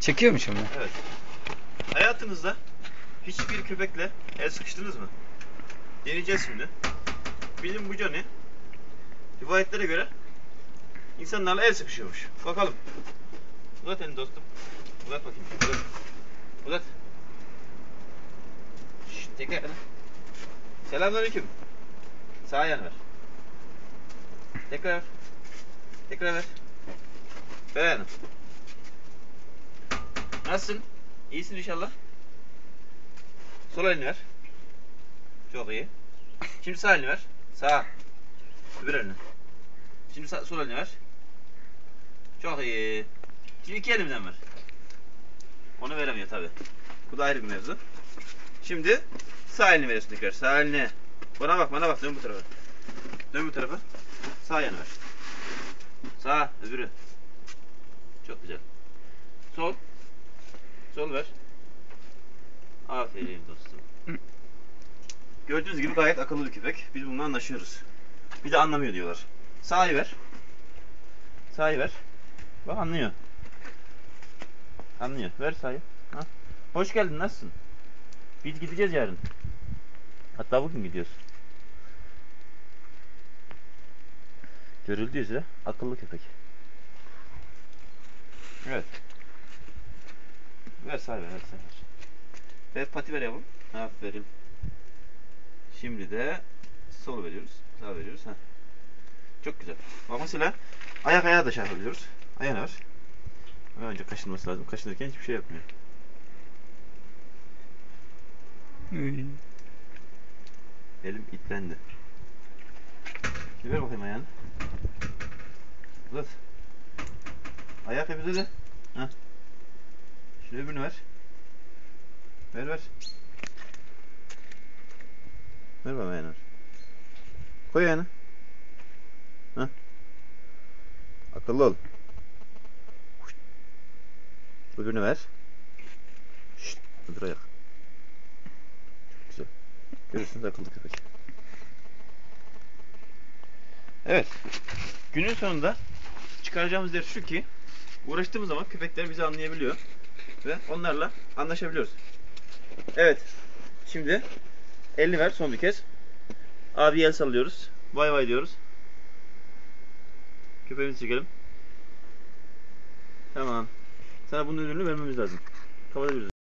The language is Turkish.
Çekiyormuş ama. Evet. Hayatınızda hiçbir köpekle el sıkıştınız mı? Deneyeceğiz şimdi. Bilim bu Johnny. Rivayetlere göre insanlarla el sıkışıyormuş. Bakalım. Uzat elini dostum. Uzat bakayım. Uzat. Uzat. Şşt, tekrar. Selamünaleyküm. Sağ yan ver. Tekrar. Tekrar ver. Ayağını. Nasılsın? İyisin inşallah. Sol elini ver. Çok iyi. Şimdi sağ elini ver. Sağ. Öbür elini. Şimdi sağ, sol elini ver. Çok iyi. Şimdi iki elimden ver. Onu veremiyor tabi. Bu da ayrı bir mevzu. Şimdi sağ elini veriyorsun tekrar. Sağ elini. Bana bak bana bak dön bu tarafa. Dön bu tarafa. Sağ yanı ver. Sağ öbürü. Çok güzel. Sol. Sol ver. Aferin dostum. Gördüğünüz gibi gayet akıllı bir köpek. Biz bununla anlaşıyoruz. Bir de anlamıyor diyorlar. Sağı ver. Sağı ver. Bak anlıyor. Anlıyor. Ver sağı. Ha. Hoş geldin. Nasılsın? Biz gideceğiz yarın. Hatta bugün gidiyoruz. Görüldüğü üzere akıllı köpek. Evet. Ver, ver sağ ver. Ver pati ver yavrum. Aferin. Şimdi de sol veriyoruz. Sağ veriyoruz. Ha. Çok güzel. Bak mesela ayak ayağı da şey yapabiliyoruz. Ayağına ver. Ama önce kaşınması lazım. Kaşınırken hiçbir şey yapmıyor. Elim itlendi. Şimdi ver bakayım ayağını. Uzat. Ayak hep uzat. Ha. Şimdi öbürünü ver. Ver ver. Ver bana ayağını ver. Koy ayağını. Ha. Akıllı ol. Öbürünü ver. Şşt. Öbür ayak. Çok güzel. Görürsünüz akıllı köpek. Evet. Günün sonunda çıkaracağımız ders şu ki uğraştığımız zaman köpekler bizi anlayabiliyor ve onlarla anlaşabiliyoruz. Evet. Şimdi elini ver son bir kez. Abi el sallıyoruz. Vay vay diyoruz. Köpeğimizi çekelim. Tamam. Sana bunun ödülünü vermemiz lazım. Kapatabiliriz.